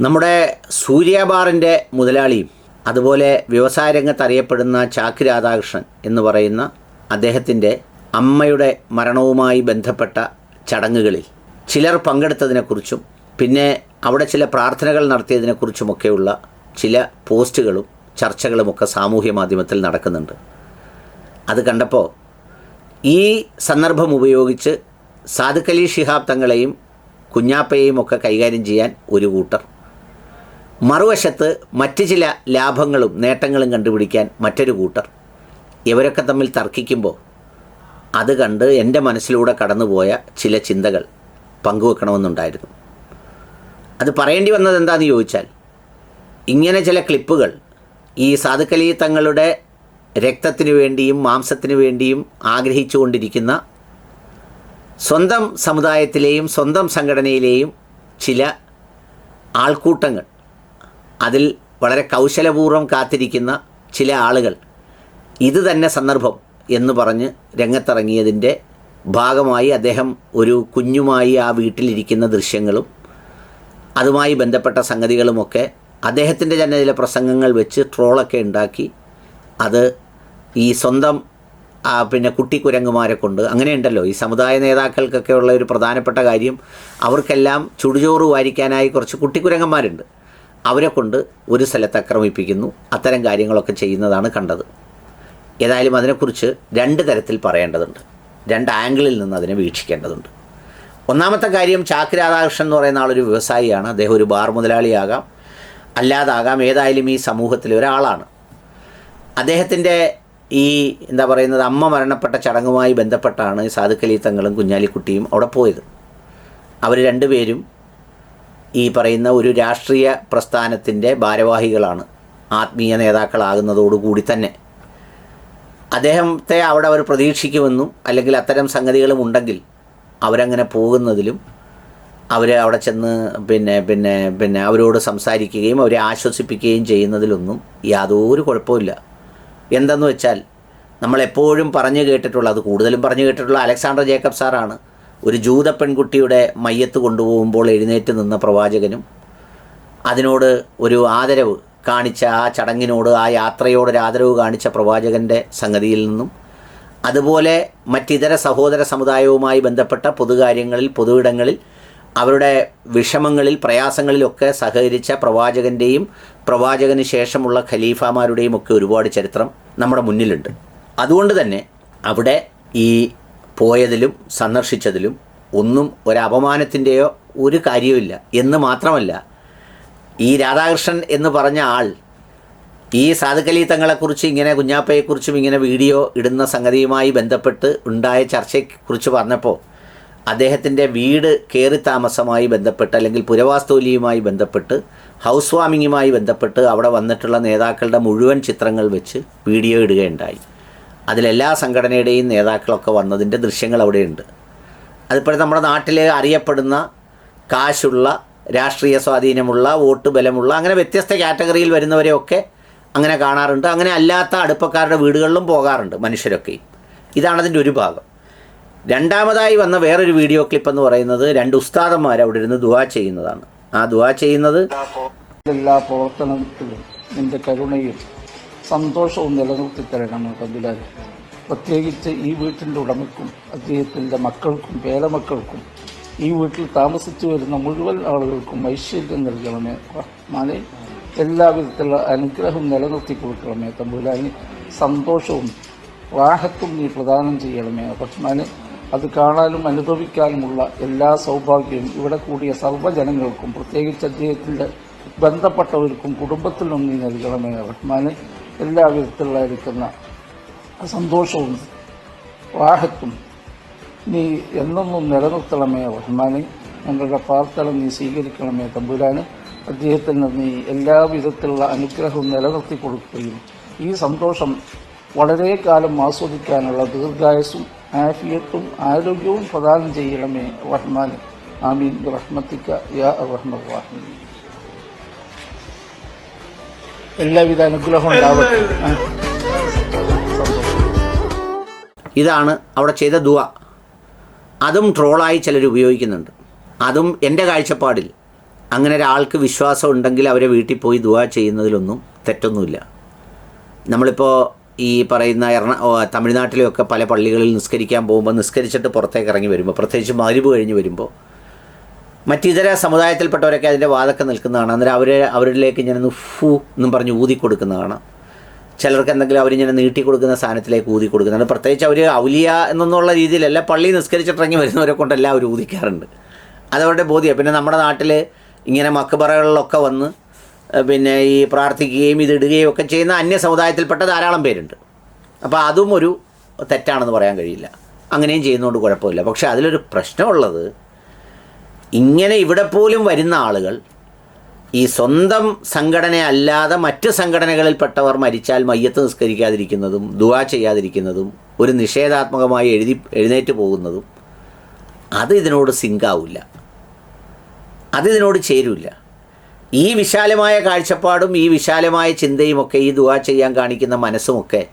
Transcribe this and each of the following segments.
നമ്മുടെ സൂര്യബാറിന്റെ മുതലാളിയും അതുപോലെ വ്യവസായ രംഗത്ത് അറിയപ്പെടുന്ന ചാക്ക് രാധാകൃഷ്ണൻ എന്ന് പറയുന്ന അദ്ദേഹത്തിന്റെ അമ്മയുടെ മരണവുമായി ബന്ധപ്പെട്ട ചടങ്ങുകളിൽ ചിലർ പങ്കെടുത്തതിനെക്കുറിച്ചും പിന്നെ അവിടെ ചില പ്രാർത്ഥനകൾ നടത്തിയതിനെക്കുറിച്ചുമൊക്കെയുള്ള ചില പോസ്റ്റുകളും ചർച്ചകളുമൊക്കെ സാമൂഹ്യ മാധ്യമത്തിൽ നടക്കുന്നുണ്ട്. അത് കണ്ടപ്പോൾ ഈ സന്ദർഭം ഉപയോഗിച്ച് സാദുക്കലി ഷിഹാബ് തങ്ങളെയും കുഞ്ഞാപ്പയെയും ഒക്കെ കൈകാര്യം ചെയ്യാൻ ഒരു കൂട്ടർ മറുവശത്ത് മറ്റ് ചില ലാഭങ്ങളും നേട്ടങ്ങളും കണ്ടുപിടിക്കാൻ മറ്റൊരു കൂട്ടർ. ഇവരൊക്കെ തമ്മിൽ തർക്കിക്കുമ്പോൾ അത് കണ്ട് എന്റെ മനസ്സിലൂടെ കടന്നുപോയ ചില ചിന്തകൾ പങ്കുവെക്കണമെന്നുണ്ടായിരുന്നു. അത് പറയേണ്ടി വന്നത് എന്താണെന്ന് ചോദിച്ചാൽ ഇങ്ങനെ ചില ക്ലിപ്പുകൾ ഈ സാധുക്കലി തങ്ങളുടെ രക്തത്തിനു വേണ്ടിയും മാംസത്തിനു വേണ്ടിയും ആഗ്രഹിച്ചുകൊണ്ടിരിക്കുന്ന സ്വന്തം സമുദായത്തിലെയും സ്വന്തം സംഘടനയിലെയും ചില ആൾക്കൂട്ടങ്ങൾ അതിൽ വളരെ കൗശലപൂർവം കാത്തിരിക്കുന്ന ചില ആളുകൾ. ഇത് തന്നെ സന്ദർഭം എന്ന് പറഞ്ഞ് രംഗത്തിറങ്ങിയതിന്റെ ഭാഗമായി അദ്ദേഹം ഒരു കുഞ്ഞുമായി ആ വീട്ടിലിരിക്കുന്ന ദൃശ്യങ്ങളും അതുമായി ബന്ധപ്പെട്ട സംഗതികളുമൊക്കെ അദ്ദേഹത്തിന്റെ തന്നെ ചില പ്രസംഗങ്ങൾ വെച്ച് ട്രോളൊക്കെ ഉണ്ടാക്കി. അത് ഈ സ്വന്തം പിന്നെ കുട്ടിക്കുരങ്ങുമാരെ കൊണ്ട് അങ്ങനെയുണ്ടല്ലോ. ഈ സമുദായ നേതാക്കൾക്കൊക്കെ ഉള്ള ഒരു പ്രധാനപ്പെട്ട കാര്യം അവർക്കെല്ലാം ചുടുചോറ് വാരിക്കാനായി കുറച്ച് കുട്ടിക്കുരങ്ങന്മാരുണ്ട് അവരെ കൊണ്ട് ഒരു സ്ഥലത്ത് ആക്രമിപ്പിക്കുന്നു. അത്തരം കാര്യങ്ങളൊക്കെ ചെയ്യുന്നതാണ് കണ്ടത്. ഏതായാലും അതിനെക്കുറിച്ച് രണ്ട് തരത്തിൽ പറയേണ്ടതുണ്ട്. രണ്ട് ആംഗിളിൽ നിന്ന് അതിനെ വീക്ഷിക്കേണ്ടതുണ്ട്. ഒന്നാമത്തെ കാര്യം ചാക്ക് രാധാകൃഷ്ണൻ എന്ന് പറയുന്ന ആളൊരു വ്യവസായിയാണ്. അദ്ദേഹം ഒരു ബാർ മുതലാളിയാകാം. അല്ലാതാകാം. ഏതായാലും ഈ സമൂഹത്തിലെ ഒരാളാണ്. അദ്ദേഹത്തിന്റെ ഈ എന്താ പറയുന്നത് അമ്മ മരണപ്പെട്ട ചടങ്ങുമായി ബന്ധപ്പെട്ടാണ് സാധുക്കലീത്തങ്ങളും കുഞ്ഞാലിക്കുട്ടിയും അവിടെ പോയത്. അവർ രണ്ടുപേരും ഈ പറയുന്ന ഒരു രാഷ്ട്രീയ പ്രസ്ഥാനത്തിന്റെ ഭാരവാഹികളാണ് ആത്മീയ നേതാക്കളാകുന്നതോടുകൂടി തന്നെ. അദ്ദേഹത്തെ അവിടെ അവർ പ്രതീക്ഷിക്കുമെന്നും അല്ലെങ്കിൽ അത്തരം സംഗതികളും ഉണ്ടെങ്കിൽ അവരങ്ങനെ പോകുന്നതിലും അവർ അവിടെ ചെന്ന് പിന്നെ പിന്നെ പിന്നെ അവരോട് സംസാരിക്കുകയും അവരെ ആശ്വസിപ്പിക്കുകയും ചെയ്യുന്നതിലൊന്നും യാതൊരു കുഴപ്പമില്ല എന്തെന്ന് വെച്ചാൽ നമ്മളെപ്പോഴും പറഞ്ഞു കേട്ടിട്ടുള്ള അത് കൂടുതലും പറഞ്ഞു കേട്ടിട്ടുള്ള അലക്സാണ്ടർ ജേക്കബ് സാറാണ് ഒരു ജൂത പെൺകുട്ടിയുടെ മയ്യത്ത് കൊണ്ടുപോകുമ്പോൾ എഴുന്നേറ്റ് നിന്ന പ്രവാചകനും അതിനോട് ഒരു ആദരവ് കാണിച്ച ആ ചടങ്ങിനോട് ആ യാത്രയോട് ഒരു ആദരവ് കാണിച്ച പ്രവാചകന്റെ സംഗതിയിൽ നിന്നും അതുപോലെ മറ്റിതര സഹോദര സമുദായവുമായി ബന്ധപ്പെട്ട പൊതുകാര്യങ്ങളിൽ പൊതുവിടങ്ങളിൽ അവരുടെ വിഷമങ്ങളിൽ പ്രയാസങ്ങളിലൊക്കെ സഹകരിച്ച പ്രവാചകന്റെയും പ്രവാചകന് ശേഷമുള്ള ഖലീഫമാരുടെയും ഒക്കെ ഒരുപാട് ചരിത്രം നമ്മുടെ മുന്നിലുണ്ട്. അതുകൊണ്ട് തന്നെ അവിടെ ഈ പോയതിലും സന്ദർശിച്ചതിലും ഒന്നും ഒരപമാനത്തിന്റെയോ ഒരു കാര്യവുമില്ല എന്ന് മാത്രമല്ല ഈ രാധാകൃഷ്ണൻ എന്ന് പറഞ്ഞ ആൾ ഈ സാധുക്കലി തങ്ങളെക്കുറിച്ച് ഇങ്ങനെ കുഞ്ഞാപ്പയെക്കുറിച്ചും ഇങ്ങനെ വീഡിയോ ഇടുന്ന സംഗതിയുമായി ബന്ധപ്പെട്ട് ഉണ്ടായ ചർച്ചയെക്കുറിച്ച് പറഞ്ഞപ്പോൾ അദ്ദേഹത്തിന്റെ വീട് കയറി താമസമായി ബന്ധപ്പെട്ട് അല്ലെങ്കിൽ പുരവാസ്തോലിയുമായി ബന്ധപ്പെട്ട് ഹൗസ് വാമിങ്ങുമായി ബന്ധപ്പെട്ട് അവിടെ വന്നിട്ടുള്ള നേതാക്കളുടെ മുഴുവൻ ചിത്രങ്ങൾ വെച്ച് വീഡിയോ ഇടുകയുണ്ടായി. അതിലെല്ലാ സംഘടനയുടെയും നേതാക്കളൊക്കെ വന്നതിന്റെ ദൃശ്യങ്ങൾ അവിടെയുണ്ട്. അതിപ്പോൾ നമ്മുടെ നാട്ടിൽ അറിയപ്പെടുന്ന കാശുള്ള രാഷ്ട്രീയ സ്വാധീനമുള്ള വോട്ട് ബലമുള്ള അങ്ങനെ വ്യത്യസ്ത കാറ്റഗറിയിൽ വരുന്നവരെയൊക്കെ അങ്ങനെ കാണാറുണ്ട്. അങ്ങനെ അല്ലാത്ത അടുപ്പക്കാരുടെ വീടുകളിലും പോകാറുണ്ട് മനുഷ്യരൊക്കെയും. ഇതാണ് അതിന്റെ ഒരു ഭാഗം. രണ്ടാമതായി വന്ന വേറൊരു വീഡിയോ ക്ലിപ്പ് എന്ന് പറയുന്നത് രണ്ട് ഉസ്താദന്മാർ അവിടെ ഇരുന്ന് ദുവാ ചെയ്യുന്നതാണ്. ആ ദുവാ ചെയ്യുന്നത് എല്ലാ പ്രവർത്തനത്തിലും നിന്റെ കരുണയും സന്തോഷവും നിലനിർത്തിത്തരണം തമ്പുരാൻ പ്രത്യേകിച്ച് ഈ വീട്ടിന്റെ ഉടമയ്ക്കും അദ്ദേഹത്തിന്റെ മക്കൾക്കും പേരമക്കൾക്കും ഈ വീട്ടിൽ താമസിച്ചു വരുന്ന മുഴുവൻ ആളുകൾക്കും ഐശ്വര്യം നൽകണമേ റഹ്മാനെ. എല്ലാവിധത്തിലുള്ള അനുഗ്രഹം നിലനിർത്തി കൊടുക്കണമേ തമ്പുരാന്. സന്തോഷവും റാഹത്തും നീ പ്രദാനം ചെയ്യണമേ റഹ്മാനെ. അത് കാണാനും അനുഭവിക്കാനുമുള്ള എല്ലാ സൗഭാഗ്യവും ഇവിടെ കൂടിയ സർവജനങ്ങൾക്കും പ്രത്യേകിച്ച് അദ്ദേഹത്തിന്റെ ബന്ധപ്പെട്ടവർക്കും കുടുംബത്തിനും നീ നൽകണമേ റഹ്മാനെ. എല്ലാവിധത്തിലുള്ള വിധത്തിലായിരിക്കുന്ന സന്തോഷവും വാഹത്തും നീ എന്നൊന്നും നിലനിർത്തണമേ റഹ്മാനെ. ഞങ്ങളുടെ പ്രാർത്ഥന നീ സ്വീകരിക്കണമേ തമ്പുരാന്. അദ്ദേഹത്തിന് നീ എല്ലാ വിധത്തിലുള്ള അനുഗ്രഹവും നിലനിർത്തി കൊടുക്കുകയും ഈ സന്തോഷം വളരെ കാലം ആസ്വദിക്കാനുള്ള ദീർഘായുസും ആഫിയത്തും ആരോഗ്യവും പ്രദാനം ചെയ്യണമേ റഹ്മാൻ ആമീൻ. റഹ്മത്തിക്ക യാ റഹ്മ റഹീം. എല്ലാവിധ അനുഗ്രഹം ഉണ്ടാവട്ടെ. ഇതാണ് അവിടെ ചെയ്ത ദുവ. അതും ട്രോളായി ചിലർ ഉപയോഗിക്കുന്നുണ്ട്. അതും എന്റെ കാഴ്ചപ്പാടിൽ. അങ്ങനെ ഒരാൾക്ക് വിശ്വാസം ഉണ്ടെങ്കിൽ അവരെ വീട്ടിൽ പോയി ദുവ ചെയ്യുന്നതിലൊന്നും തെറ്റൊന്നുമില്ല. നമ്മളിപ്പോൾ ഈ പറയുന്ന എറണ തമിഴ്നാട്ടിലെയൊക്കെ പല പള്ളികളിൽ നിസ്കരിക്കാൻ പോകുമ്പോൾ നിസ്കരിച്ചിട്ട് പുറത്തേക്ക് ഇറങ്ങി വരുമ്പോൾ പ്രത്യേകിച്ച് മരുവ് കഴിഞ്ഞ് വരുമ്പോൾ മറ്റിതര സമുദായത്തിൽപ്പെട്ടവരൊക്കെ അതിന്റെ വാതൊക്കെ നിൽക്കുന്നതാണ്. അന്നേരം അവരെ അവരിലേക്ക് ഇങ്ങനെ ഫു എന്നും പറഞ്ഞ് ഊതി കൊടുക്കുന്ന കാണാം ചിലർക്ക് എന്തെങ്കിലും അവരിങ്ങനെ നീട്ടി കൊടുക്കുന്ന സാധനത്തിലേക്ക് ഊതി കൊടുക്കുന്നുണ്ട് പ്രത്യേകിച്ച് അവർ ഔലിയ എന്നുള്ള രീതിയിലല്ല പള്ളി നിസ്കരിച്ചിട്ടിറങ്ങി വരുന്നവരെ കൊണ്ടെല്ലാം അവർ ഊതിക്കാറുണ്ട്. അതവരുടെ ബോധ്യം. പിന്നെ നമ്മുടെ നാട്ടിൽ ഇങ്ങനെ മക്കബറകളിലൊക്കെ വന്ന് പിന്നെ ഈ പ്രാർത്ഥിക്കുകയും ഇതിടുകയും ഒക്കെ ചെയ്യുന്ന അന്യ സമുദായത്തിൽപ്പെട്ട ധാരാളം പേരുണ്ട്. അപ്പോൾ അതും ഒരു തെറ്റാണെന്ന് പറയാൻ കഴിയില്ല. അങ്ങനെയും ചെയ്യുന്നതുകൊണ്ട് കുഴപ്പമില്ല. പക്ഷേ അതിലൊരു പ്രശ്നമുള്ളത് ഇങ്ങനെ ഇവിടെ പോലും വരുന്ന ആളുകൾ ഈ സ്വന്തം സംഘടന അല്ലാതെ മറ്റ് സംഘടനകളിൽപ്പെട്ടവർ മരിച്ചാൽ മയ്യത്ത് നിസ്കരിക്കാതിരിക്കുന്നതും ദുവാ ചെയ്യാതിരിക്കുന്നതും ഒരു നിഷേധാത്മകമായി എഴുതി എഴുന്നേറ്റ് പോകുന്നതും അത് ഇതിനോട് സിങ്കാവില്ല. അതിതിനോട് ചേരില്ല. ഈ വിശാലമായ കാഴ്ചപ്പാടും ഈ വിശാലമായ ചിന്തയുമൊക്കെ ഈ ദുവാ ചെയ്യാൻ കാണിക്കുന്ന മനസ്സുമൊക്കെ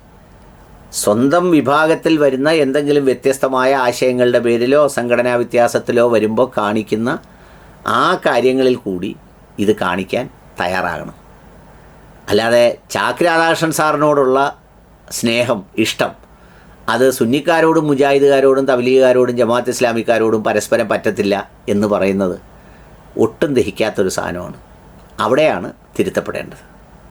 സ്വന്തം വിഭാഗത്തിൽ വരുന്ന എന്തെങ്കിലും വ്യത്യസ്തമായ ആശയങ്ങളുടെ പേരിലോ സംഘടനാ വ്യത്യാസത്തിലോ വരുമ്പോൾ കാണിക്കുന്ന ആ കാര്യങ്ങളിൽ കൂടി ഇത് കാണിക്കാൻ തയ്യാറാകണം. അല്ലാതെ ചാക്ക് രാധാകൃഷ്ണൻ സാറിനോടുള്ള സ്നേഹം ഇഷ്ടം അത് സുന്നിക്കാരോടും മുജാഹിദുകാരോടും തബലീഗുകാരോടും ജമാഅത്ത് ഇസ്ലാമിക്കാരോടും പരസ്പരം പറ്റത്തില്ല എന്ന് പറയുന്നത് ഒട്ടും ദഹിക്കാത്തൊരു സാധനമാണ്. അവിടെയാണ് തിരുത്തപ്പെടേണ്ടത്.